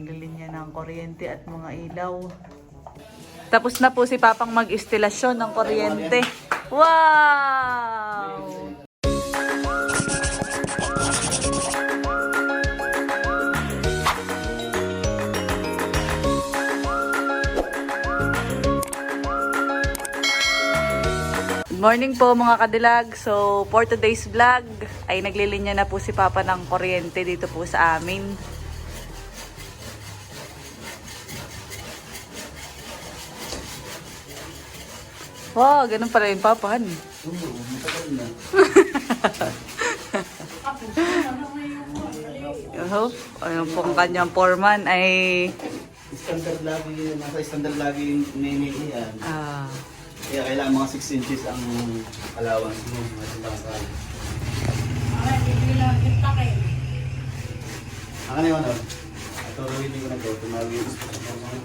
maglilinya ng kuryente at mga ilaw. Tapos na po si Papang mag-istilasyon ng kuryente. Wow! Morning po mga kadilag. So, for today's vlog, ay naglilinya na po si Papa ng kuryente dito po sa amin. Wow, ganun pala yung Papa, honey. Oo, matagal na. Oho, ayun po ang kanyang foreman ay Standard lagi, nasa standard lagi yung nini yan. ah, Kaya kailangan mga 6 inches ang allowance mo. Ang ano yung ano? Ito, hindi ko na ito. Mga ito.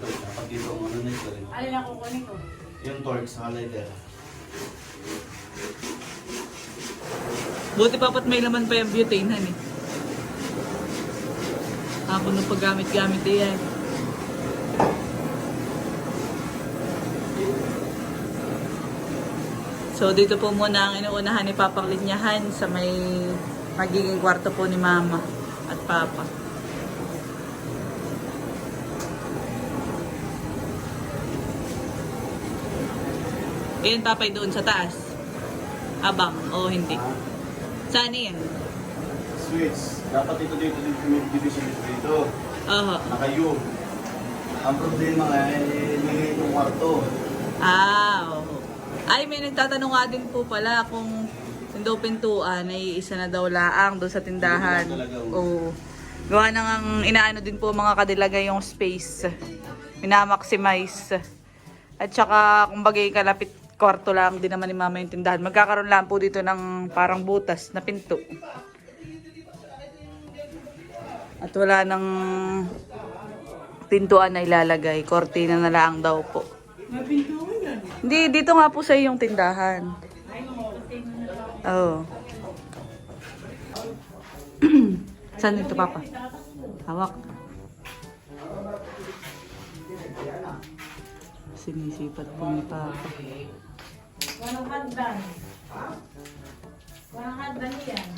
Dapat dito ang ano na ito. Alin ang kukunin ko? Yung torque sa lighter. buti papat may laman pa yung butane, honey. Habang nung paggamit-gamit eh, yan. So dito po muna ang inuunahan ni Papang Linyahan sa may magiging kwarto po ni Mama at Papa. Ayan papay doon sa taas. Abang o hindi. Saan yan? Switch. Dapat ito dito dito yung division dito dito. Oho. Nakayo. Ang problema nga eh, may itong kwarto. Ah, oo. Ay, may nagtatanong nga din po pala kung yung daw pintuan ay isa na daw laang doon sa tindahan. Hindi na talaga, Oo. Gawa nang ang inaano din po mga kadilaga yung space. Minamaximize. At saka, kumbaga kalapit kwarto lang din naman ni mama yung tindahan. Magkakaroon lang po dito ng parang butas na pinto. At wala nang pintuan na ilalagay. Kortina na lang daw po. May yan. Hindi, dito nga po sa yung tindahan. Oo. Saan ito, Papa? Hawak. Sinisipat po ni Papa. Walang hagdan. Walang hagdan yan.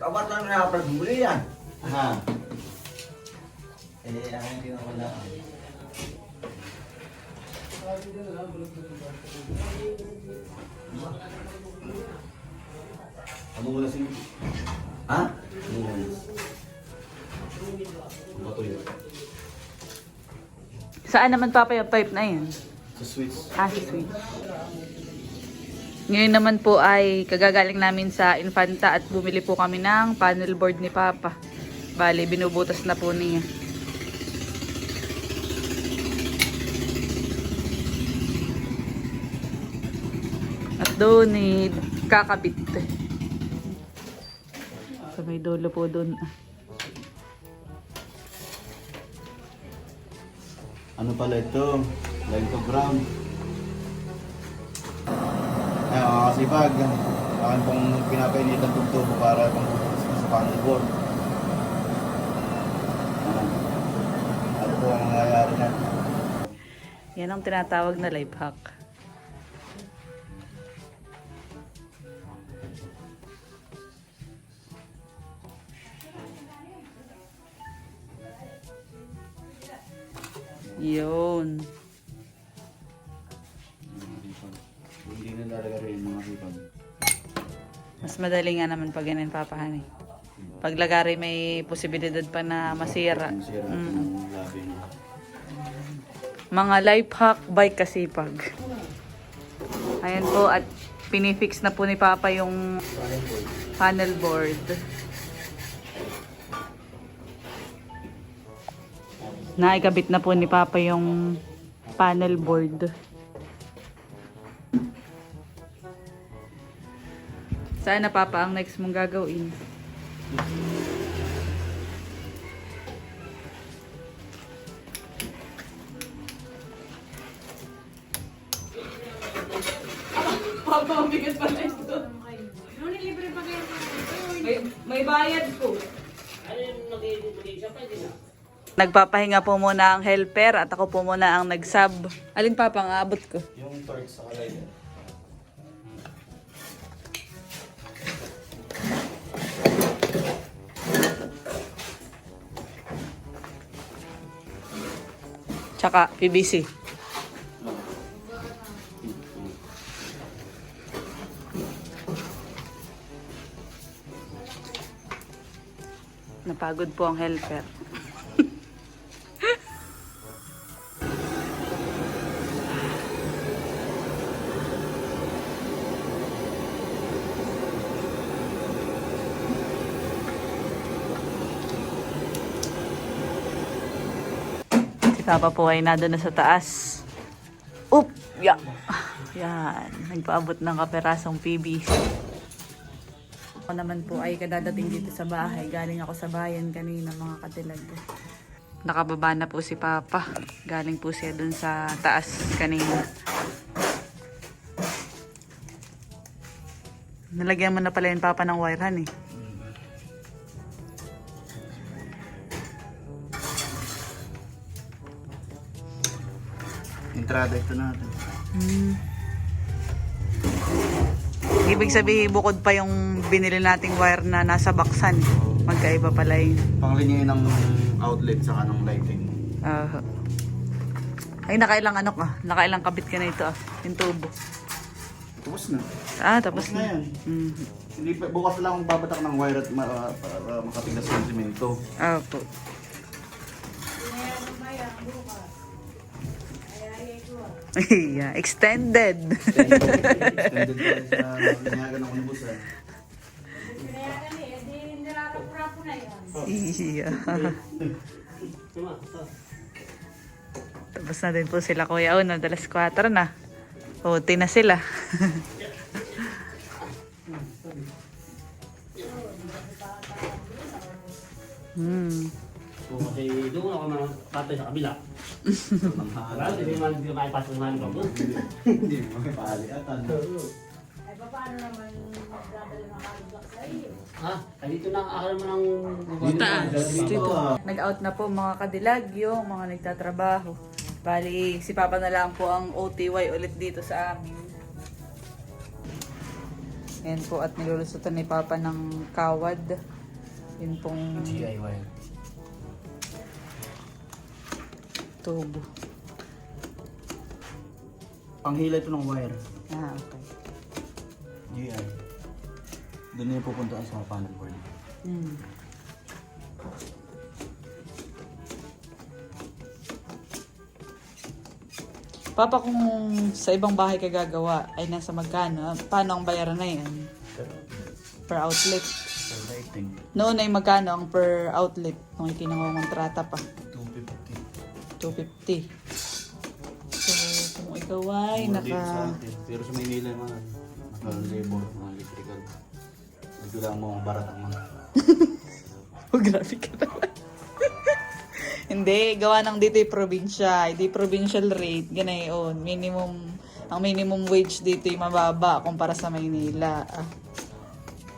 Tabat lang na pagmuli yan. Ha. Saan naman, Papa, yung pipe na yan? Sa switch. Ah, si Sweet. Ngayon naman po ay kagagaling namin sa Infanta at bumili po kami ng panel board ni Papa. Bali, binubutas na po niya. At doon eh, kakabit. Sa may dulo po doon. Ano pala ito? Line to ground. Ay, mga kasipag. Akin pong pinapainitan itong tubo para pang sa panel board. Ah. Ano po ang nangyayari na? Yan ang tinatawag na life hack. Yun. Hindi na talaga rin mga kasipag. Mas madali nga naman pag ganun papahan eh. Pag lagari may posibilidad pa na masira. Mm. labi. Mga life hack by Kasipag. Ayan po at pinifix na po ni Papa yung panel board. Naikabit na po ni Papa yung panel board. Saan na Papa ang next mong gagawin? Papabigat pala ito. Nung nilibre pa kayo May, may bayad po. Nagpapahinga po muna ang helper at ako po muna ang nag-sub. Alin pa pang abot ko? Yung torch sa kalay. Tsaka PBC. Napagod po ang helper. Papa po ay nado na sa taas. Oop! Ya. Yan. Nagpaabot ng kaperasong PBC. Ako naman po ay kadadating dito sa bahay. Galing ako sa bayan kanina mga katilag. Nakababa na po si Papa. Galing po siya dun sa taas kanina. Nalagyan mo na pala yung Papa ng wire han eh. Entrada ito natin. Hmm. Ibig sabihin, bukod pa yung binili nating wire na nasa baksan. Magkaiba pala yun. Panglinya ng outlet sa ng lighting. Ah. ay, nakailang ano ka? Nakailang kabit ka na ito ah. Yung tubo. Tapos na. Ah, tapos Tapos na na. yan. Mhm. Hindi pa, bukas lang akong babatak ng wire at ma, uh, para makatigas yung simento. Ah, po. Pinayagan ba yan bukas? Ay, ay, ay, ko. yeah, extended. Extended pa rin sa linyagan ng. Pinayagan eh, yeah. Tapos na din po sila kuya. Oh, nadalas 4 na. Puti na sila. hmm. So, kasi doon ako na patay sa kabila. Wala, hindi naman hindi maipasok ng hanip ako. Hindi mo makipaliatan. Ay, paano naman magdadala ng kalibak sa iyo? Ha? Dito na akala mo ng... Dito. Nag-out na po mga kadilag yung mga nagtatrabaho. Bali, si Papa na lang po ang OTY ulit dito sa amin. Yan po at nilulusutan ni Papa ng kawad. Yun pong DIY. Tubo. Panghila ito ng wire. Ah, okay. GI. Doon niya pupunta sa panel board. Hmm. Papa, kung sa ibang bahay ka gagawa, ay nasa magkano? Paano ang bayaran na yan? Per outlet. Sa lighting, Noon ay magkano ang per outlet nung ikinangongontrata pa? 250. 250. So, kung ikaw ay Mura dito sa naka... atin. Pero sa Maynila mga naka-labor, mga electrical. Medyo lang mo ang barat ang mga. Oh, grabe ka naman. Hindi, gawa ng dito yung probinsya. Hindi provincial rate. Ganayon. Minimum, ang minimum wage dito yung mababa kumpara sa Maynila. Ah.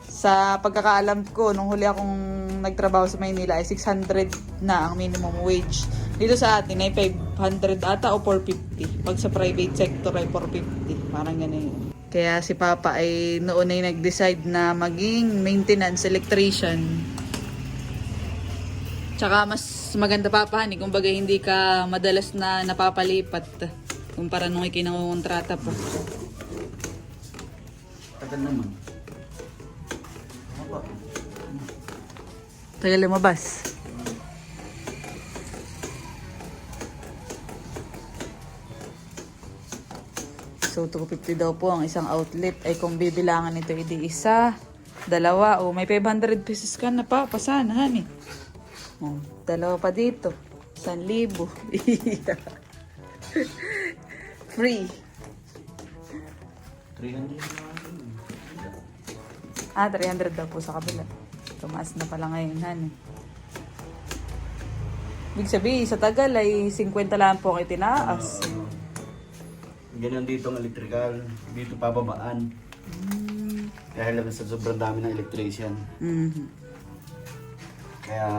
Sa pagkakaalam ko, nung huli akong nagtrabaho sa Maynila ay 600 na ang minimum wage. Dito sa atin ay 500 ata o 450. Pag sa private sector ay 450. Parang ganun. Kaya si Papa ay noon ay nag-decide na maging maintenance electrician. Tsaka mas maganda pa pa, ni kumbaga hindi ka madalas na napapalipat kumpara nung ikinangongontrata pa. Tagal naman. Tagal lumabas. So, 250 daw po ang isang outlet. Ay kung bibilangan nito, hindi isa, dalawa, o may 500 pesos ka na pa, pasanahan eh. Oh, dalawa pa dito. 1,000. Free. 300 na natin. Ah, 300 daw po sa kabila. Tumaas na pala ngayon, han. Ibig sabihin, sa tagal ay 50 lang po kayo tinaas. Ganyan dito ang electrical. Dito pababaan. Dahil lang sa sobrang dami ng electrician. Mhm. Kaya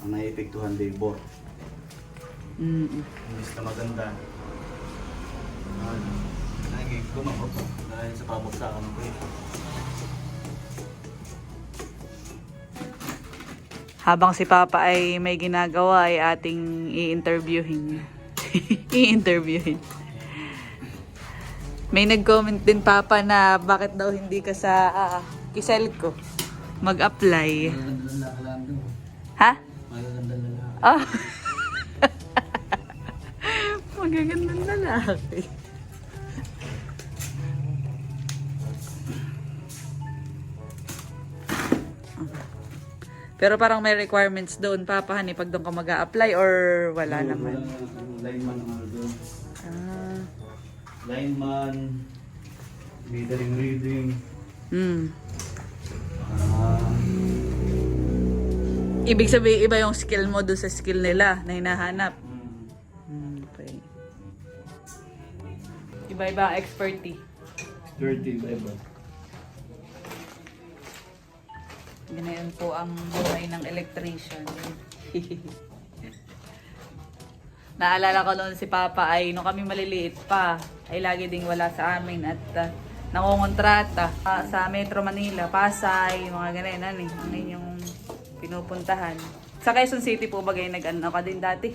ang naiepektuhan labor. Mhm. Imbis na maganda. Ano? Naging kumabot dahil sa pabagsakan ng kuya. Habang si Papa ay may ginagawa ay ating i-interviewin. i-interviewin. May nag-comment din Papa na bakit daw hindi ka sa ah, kisel ko mag-apply. Ha? Ah. Magagandang lalaki. Pero parang may requirements doon, Papa, hani, pag doon ka mag apply or wala naman? Lineman ang ano doon. Ah. Lineman, metering reading, Hmm. ah, Ibig sabihin, iba yung skill mo doon sa skill nila na hinahanap. mm, Hmm, okay. Iba-iba expertise. dirty, iba. Ganayon po ang buhay ng electrician. Naalala ko noon si Papa ay nung kami maliliit pa, ay lagi ding wala sa amin at uh, nangungontrata ah, sa Metro Manila, Pasay, mga ganyan, ano, eh, ang inyong pinupuntahan. Sa Quezon City po ba kayo nag-ano ka din dati?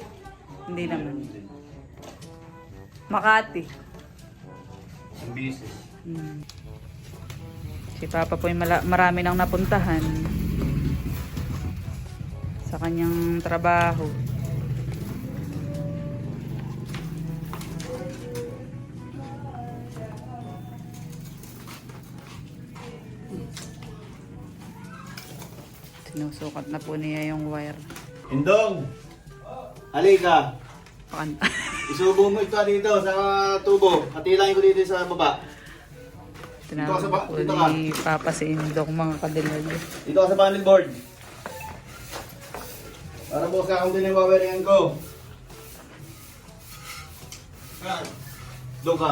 Hindi naman. Makati. Ang business. Hmm. Si Papa po ay marami nang napuntahan sa kanyang trabaho. Sinusukat na po niya yung wire. Indong! Halika! Pakan- Isubo mo ito dito sa tubo. Hatilain ko dito sa baba. Tinawag ba- po dito ni Papa si Indong mga kadilag. Dito ka sa panel board. Para bukas ka kung din yung wawaringan ko. Doon ka.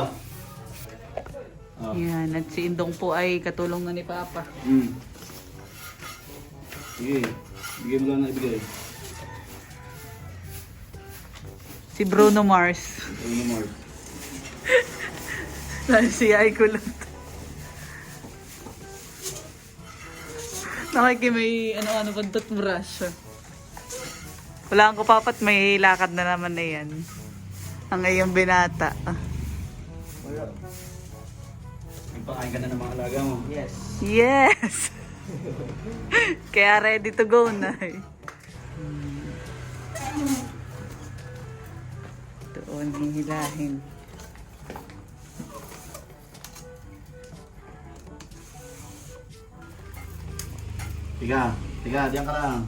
Ah. Yan, at si Indong po ay katulong na ni Papa. Hmm. Sige. Bigay mo lang na ibigay. Si Bruno Mars. Mo, Mark? si ay kulot. Nakikimay ano-ano pang toothbrush. Wala ko papat may lakad na naman na yan. Ang iyong binata. Wala. May pakain ka na ng mga alaga mo. Yes. Yes! Kaya ready to go na. eh. Doon hihilahin. Tiga. Tiga, diyan ka lang.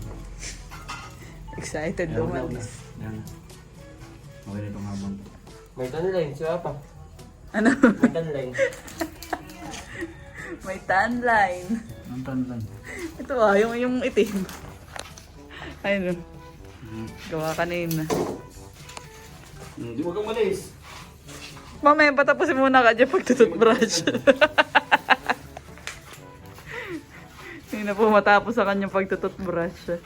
Excited Yan, wag na, wag na. lumalis. Yan. Okay na itong habang. May tanline, si Papa. Ano? May tanline. May tan line. Ang tantan. Ito ah, yung, yung itim. Ayun. Hmm. Gawa kanina. Hindi mo kang malis. Mamaya patapusin muna ka dyan pagtututbrush. Hindi na po matapos sa kanyang pagtututbrush.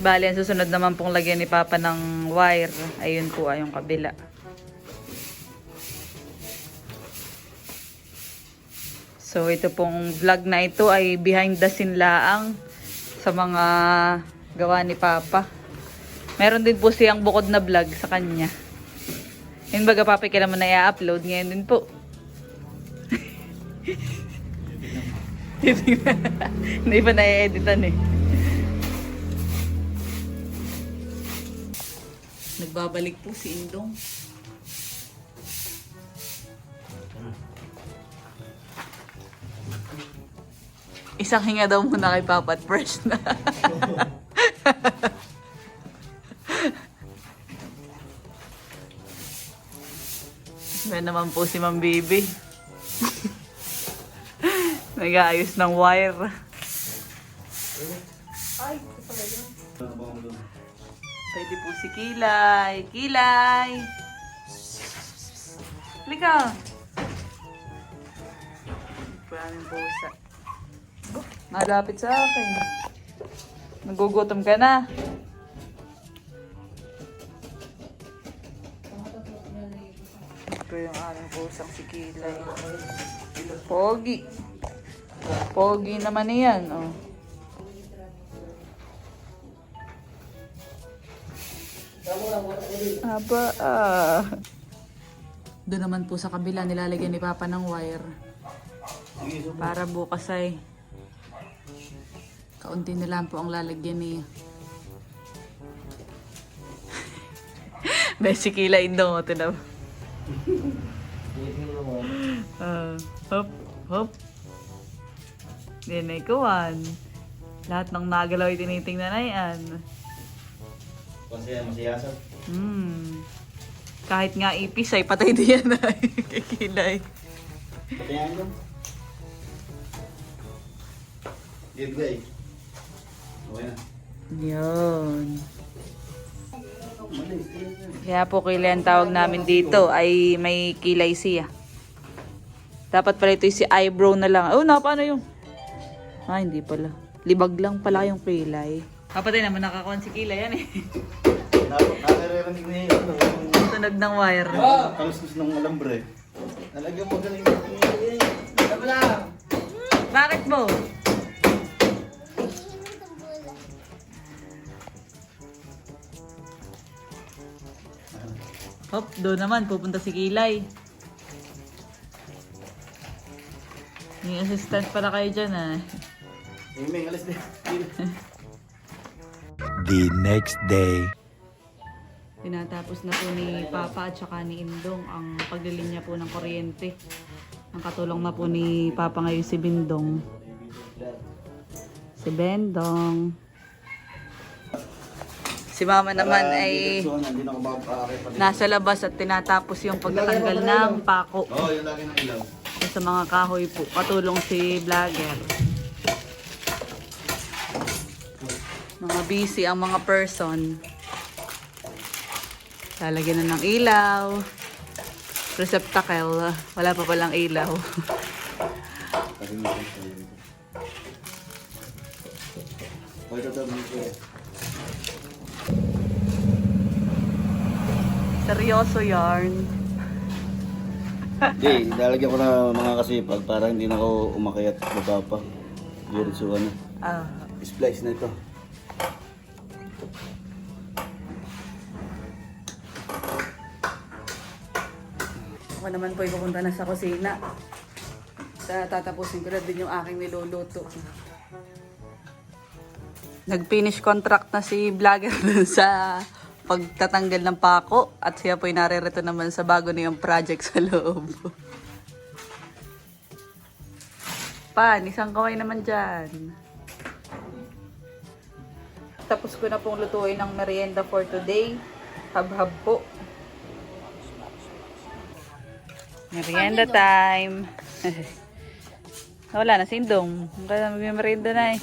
Bali, ang susunod naman pong lagyan ni Papa ng wire. Ayun po ay yung kabila. So, ito pong vlog na ito ay behind the scene laang sa mga gawa ni Papa. Meron din po siyang bukod na vlog sa kanya. Yun baga Papa, kailan mo na i-upload. Ngayon din po. Hindi pa na-editan eh. Nagbabalik po si Indong. Isang hinga daw muna kay Papa at fresh na. Naman naman po si Ma'am Bibi. Nag-aayos ng wire. Pwede po si Kilay. Kilay! Halika! Maraming. Oh, Malapit sa akin. Nagugutom ka na. Ito yung aming pusang si Kilay. Pogi. Pogi naman yan, oh. Aba, ah. Doon naman po sa kabila, nilalagyan ni Papa ng wire. Para bukas ay kaunti na lang po ang lalagyan niya. Messi kila indo mo tinab. Ah, hop, hop. Yan ay kuwan. Lahat ng nagalaw ay tinitingnan na yan. Kasi masiyasap. Hmm. Kahit nga ipis ay patay din yan ay kikilay. Ano? Good guys. Okay na. Yun. Kaya po kilay ang tawag namin dito ay may kilay siya. Dapat pala ito yung si eyebrow na lang. Oh, na paano yung? Ah, hindi pala. Libag lang pala yung kilay. Kapatay naman nakakuha si kilay yan eh. Nakakarinig na yun. Tunog ng wire. kaluskus ng alambre. Talagang magaling. Bakit mo? Hop, doon naman, pupunta si Kilay. May assistant pala kayo dyan ah. Alis din. the next day. Tinatapos na po ni Papa at saka ni Indong ang paglilinya po ng kuryente. Ang katulong na po ni Papa ngayon si Bindong. Si Bendong. Si Mama naman ay nasa labas at tinatapos yung pagtatanggal ng pako Oo, oh, yung lagi ng ilaw. sa mga kahoy po. Katulong si Vlogger. Mga busy ang mga person. Lalagyan na ng ilaw. Receptacle. Wala pa palang ilaw. Seryoso yarn. Hindi, lalagyan ko na mga kasipag para hindi na ako umakyat baba pa. Diretso ano. Ah, Splice na ito. Ako naman po ipupunta na sa kusina. Tatapusin ko na din yung aking niluluto. Nag-finish contract na si vlogger sa pagtatanggal ng pako at siya po naririto naman sa bago niyang project sa loob. Pan, isang kaway naman dyan. Tapos ko na pong lutuin ng merienda for today. Hab-hab po. Merienda time. Wala na, sindong. Kaya na eh.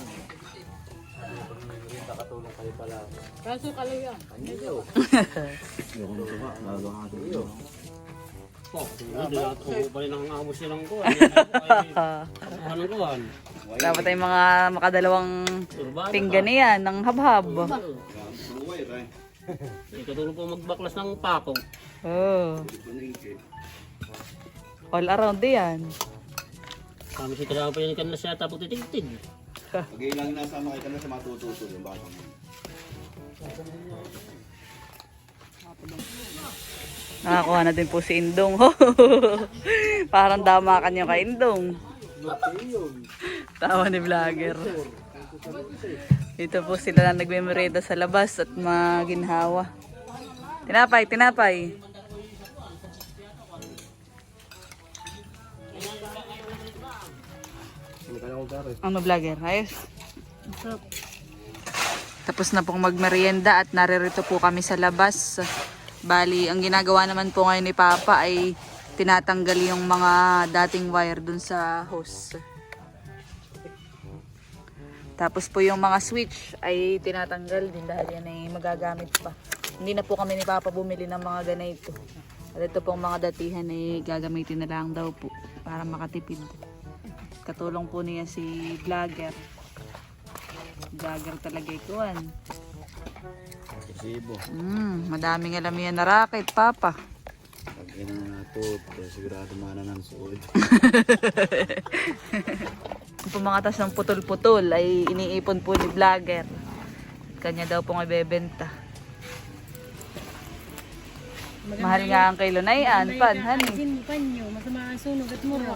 Oh, hindi na ko. Anong kuhan? Dapat ay mga makadalawang pinggan niyan ng habhab. Buhay, tay. Hindi katulong po magbaklas ng pako. Oh. All around yan. Kami si kailangan pa yan kanila siya tapos titigtig. Pag-ilang nasama kayo ka na sa matututo yung bata mo. Nakakuha na din po si Indong. Parang dama ka niyo kay Indong. Tawa ni vlogger. Dito po sila na nagmemerenda sa labas at maginhawa. Tinapay, tinapay. Ano vlogger? Ayos. Tapos na pong magmerienda at naririto po kami sa labas. Bali, ang ginagawa naman po ngayon ni Papa ay tinatanggal yung mga dating wire dun sa hose. Tapos po yung mga switch ay tinatanggal din dahil yan ay magagamit pa. Hindi na po kami ni Papa bumili ng mga ganito. At ito pong mga datihan ay gagamitin na lang daw po para makatipid. Katulong po niya si vlogger. Vlogger talaga ikuan. Resibo. Mm, madaming alam yan na racket, Papa. Pag ina na natot, kaya sigurado mana ng suod. Kung pumangatas ng putol-putol ay iniipon po ni vlogger. Kanya daw pong ibebenta. Mahal nga ang kilo na yan, pan, honey. Masama ang sunog at mura.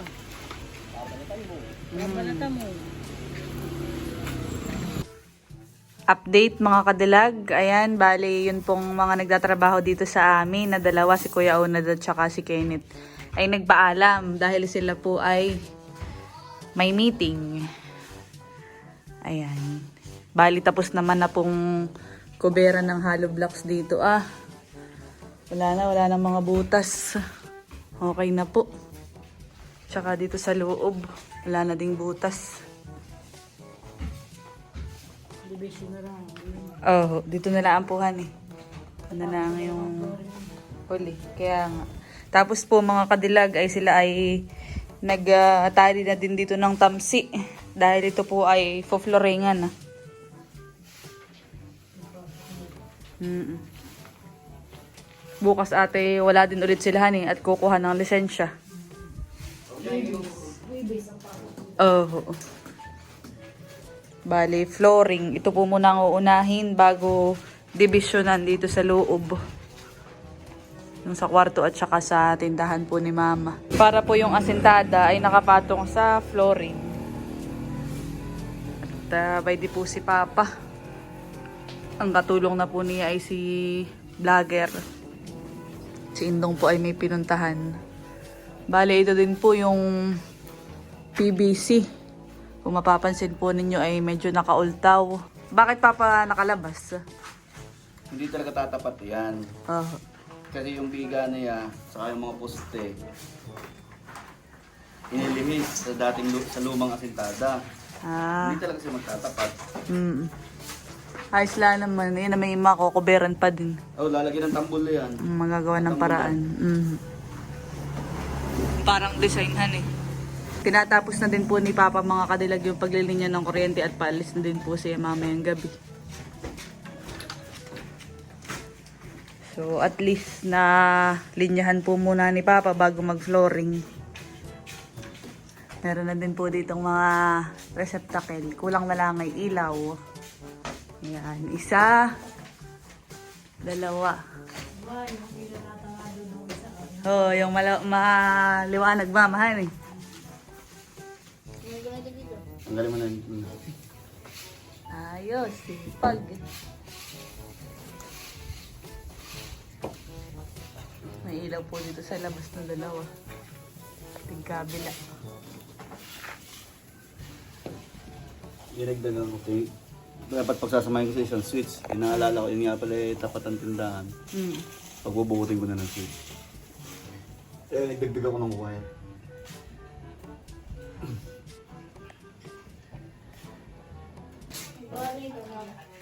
Update mga kadilag. Ayan, bali yun pong mga nagtatrabaho dito sa amin na dalawa, si Kuya Onad at saka si Kenneth, ay nagpaalam dahil sila po ay may meeting. Ayan. Bali tapos naman na pong kubera ng hollow blocks dito. Ah, wala na, wala na mga butas. Okay na po. Tsaka dito sa loob, wala na ding butas. Oh, dito na lang po eh. Ano na lang yung huli. Kaya nga. Tapos po mga kadilag ay sila ay nagtali na din dito ng tamsi. Dahil ito po ay fofloringan na. Mm Bukas ate wala din ulit sila hani at kukuha ng lisensya. Oh. Bali, flooring. Ito po muna ang uunahin bago divisionan dito sa loob. Yung sa kwarto at saka sa tindahan po ni mama. Para po yung asintada ay nakapatong sa flooring. At uh, by di po si papa. Ang katulong na po niya ay si vlogger. Si Indong po ay may pinuntahan. Bale, ito din po yung PVC. Kung mapapansin po ninyo ay medyo nakaultaw. Bakit papa nakalabas? Hindi talaga tatapat yan. Oh. Kasi yung biga niya, saka yung mga poste, inilihis sa dating lu- sa lumang asintada. Ah. Hindi talaga siya magtatapat. Mm. Ayos lang naman. Yan na may makukuberan pa din. Oh, lalagyan ng tambol na yan. Magagawa ng paraan. Mm. Parang designan eh. Tinatapos na din po ni Papa mga kadilag yung paglilinya ng kuryente at paalis na din po siya mamayang gabi. So at least na linyahan po muna ni Papa bago mag-flooring. Meron na din po ditong mga receptacle. Kulang na lang ay ilaw. Yan. Isa. Dalawa. Oh, yung maliwanag ba, mahal eh. Ang galing mo na yun. Ayos, sipag. May ilaw po dito sa labas ng dalawa. Tingkabila. Dinagdagan ko kay dapat pagsasamahin ko sa isang switch. Inaalala ko, yun nga pala eh, tapat ang tindahan. Mm. Pagbubukutin ko na ng switch. Eh, nagdagdag ako ng wire.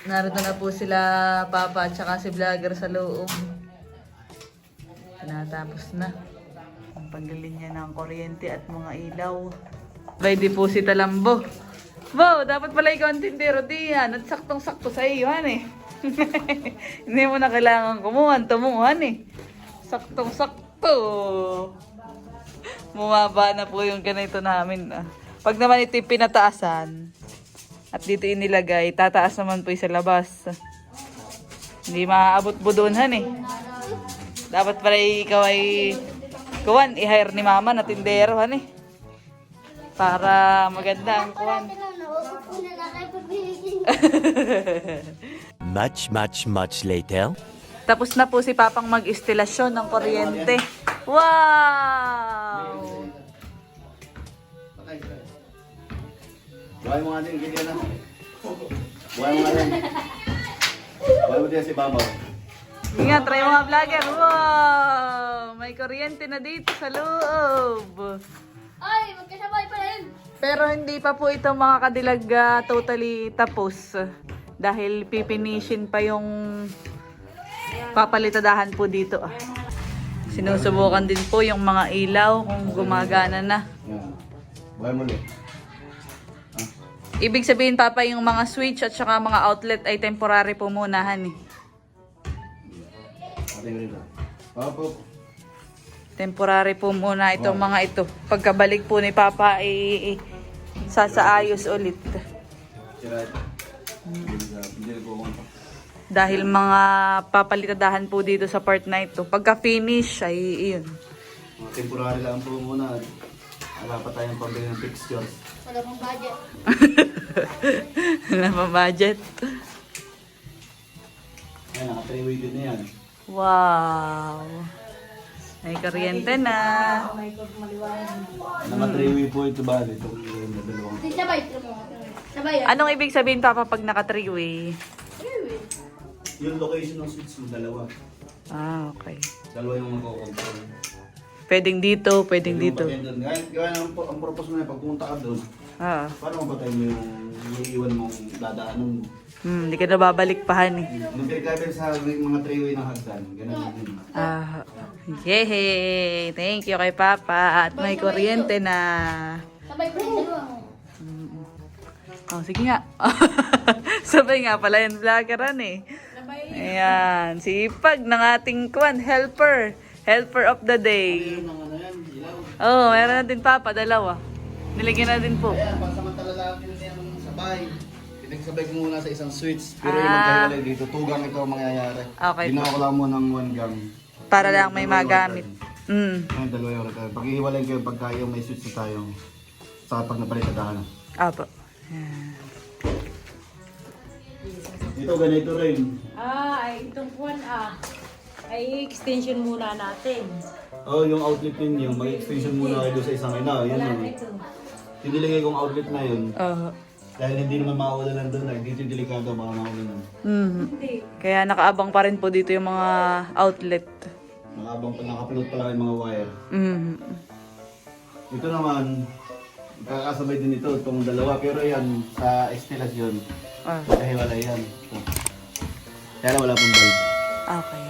Narito na po sila, Papa, at saka si Vlogger sa loob. Natapos na. Ang paglilinya ng kuryente at mga ilaw. By po si Talambo. Wow, dapat pala ikaw ang tindero diyan. At saktong-sakto sa iyo, han eh. Hindi mo na kailangan kumuha. Tumuhan eh. Saktong-sakto. Bumaba na po yung ganito namin. Ah. Pag naman ito yung pinataasan, at dito inilagay, tataas naman po yung sa labas. Hindi maaabot po doon, han eh. Dapat pala ikaw ay kuwan, i-hire ni mama na tindero, han eh. Para maganda ang kuwan. Much, much, much later. Tapos na po si Papang mag-instalasyon ng kuryente. Wow! Buhay mo nga din, ganyan na. Buhay mo nga din. Buhay mo din si Babaw. Nga, try mo nga vlogger. Wow! May kuryente na dito sa loob. Ay, magkasabay pala yun. Pero hindi pa po ito mga kadilag ah, totally tapos. Dahil pipinishin pa yung papalitadahan po dito. ah. Sinusubukan din po yung mga ilaw kung gumagana na. Yan. Buhay mo ulit. Ibig sabihin papa yung mga switch at saka mga outlet ay temporary po muna. Papo. Temporary po muna itong mga ito. Pagkabalik po ni Papa ay sasaayos ulit. Dahil mga papalitadahan po dito sa part na ito. Pagka finish ay iyon. Mga temporary lang po muna. Wala pa tayong pambili ng fixtures. Wala pang budget. Wala pa budget. Ayan, naka-three-weighted na yan. Wow. May kuryente na. Naka-three-way po ito ba? Ito yung dalawang. Sabay. Sabay yan. Anong ibig sabihin Papa pag naka three-way? Yung location ng switch mo, dalawa. Ah, okay. Dalawa yung magkocontrol. Pwedeng dito, pwedeng dito. Ngayon, gawin ang, ang purpose mo na pag pumunta ka doon, Ah. paano mo patay mo yung iiwan mong dadaanan mo? Hmm, hindi ka na babalik pa han eh. Nung pinagkabel sa mga three-way ng hagdan, ganun din. Ah, yay! Thank you kay Papa. At may kuryente na. Sabay pa rin dalawa. Oh, sige nga. Sabay nga pala yung vloggeran eh. Ayan, sipag ng ating kwan, helper. Helper of the day. Ano yan, ilaw. Oh, meron na din Papa, dalawa. Niligyan na din po. Ayan, pansamantala lang yun yung sabay. Pinagsabay ko muna sa isang switch, pero yung Ah. magkahiwalay dito, tugang ito ang mangyayari. Okay Ginawa ko lang mo ng one gang. Para lang may magamit. Mm. Ayun, dalawa yung record. Pag ihiwalay ko yung pagka yung may switch na tayo, sa pag napalitadahan. Apo. Ito, ganito rin. Ah, ay itong kuwan ah. Ay extension muna natin. Oh, yung outlet ninyo, may extension muna kayo sa isang ina. Yun yun. Ito. Yung niligay kong outlet na yun, Oh. dahil hindi naman mawala doon, ay dito yung delikado baka mawala Mm. Kaya nakaabang pa rin po dito yung mga outlet. Nakabang pa, nakapulot pa lang yung mga wire. Mm. Ito naman, kakasabay din ito, itong dalawa. Pero yan, sa estilas yun, Ah, kahiwalay yan. Ito. Kaya lang wala pong bulb. okay.